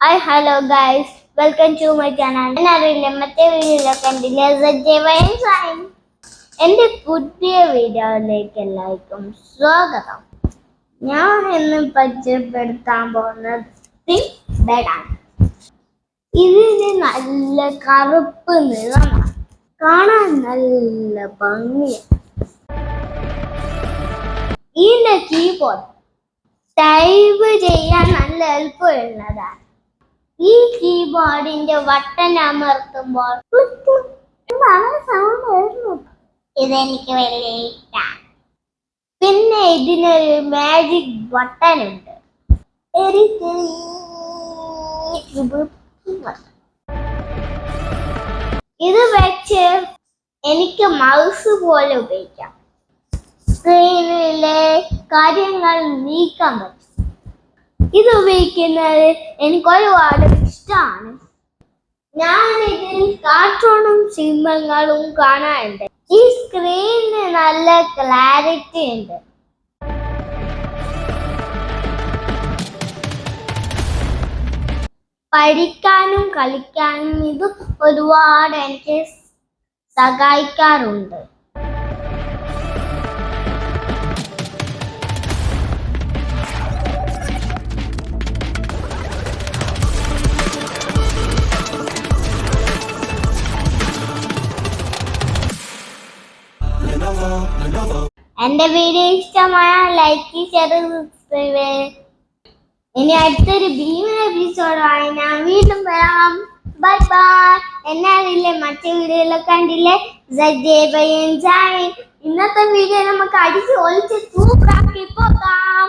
Hi hello guys welcome to my channel ഞാൻ മറ്റേ വീഡിയോയിലൊക്കെ കണ്ടില്ലേ? സജീവൻ സൈൻ എന്റെ പുതിയ വീഡിയോയിലേക്ക് എല്ലാവർക്കും സ്വാഗതം. ഞാൻ ഇന്ന് പരിചയപ്പെടുത്താൻ പോകുന്നത് ബെഡാണ് ഇതിന് നല്ല കറുപ്പ് നിറമാണ്. കാണാൻ നല്ല ഭംഗിയാണ്. ഇതിന്റെ കീബോർഡ് ടൈപ്പ് ചെയ്യാൻ നല്ല എളുപ്പമുള്ളതാണ്. ഈ കീബോർഡിന്റെ ബട്ടൺ അമർത്തുമ്പോൾ സൗണ്ട് വരുന്നത് ഇതെനിക്ക് വലിയ ഇഷ്ടമാണ് പിന്നെ ഇതിനൊരു മാജിക് ബട്ടൺ ഉണ്ട്. ഇത് വെച്ച് എനിക്ക് മൗസ് പോലെ ഉപയോഗിക്കാം. സ്ക്രീനിലെ കാര്യങ്ങൾ നീക്കാൻ പറ്റും. ഇത് ഉപയോഗിക്കുന്നത് എനിക്ക് ഒരുപാട് ഇഷ്ടമാണ്. ഞാൻ ഇതിൽ കാർട്ടൂണും സിംഹങ്ങളും കാണാറുണ്ട്. ഈ സ്ക്രീനിന് നല്ല ക്ലാരിറ്റി ഉണ്ട്. പഠിക്കാനും കളിക്കാനും ഇത് ഒരുപാട് എനിക്ക് സഹായിക്കാറുണ്ട്. എന്റെ വീഡിയോ ഇഷ്ടമായ ലൈക്ക് ഷെയർ സബ്സ്ക്രൈബ് ഇനി അടുത്തൊരു ഭീമൻ എപ്പിസോഡായി ഞാൻ വീണ്ടും വരാം. ബൈ ബൈ എന്നെ അറിയില്ലേ? മറ്റേ വീഡിയോയിലൊക്കെ കണ്ടില്ലേ? ബൈ എൻജോയ് ഇന്നത്തെ വീഡിയോ നമുക്ക് അടിച്ച് ഒളിച്ച് സൂപ്പറാക്കി പോകാം.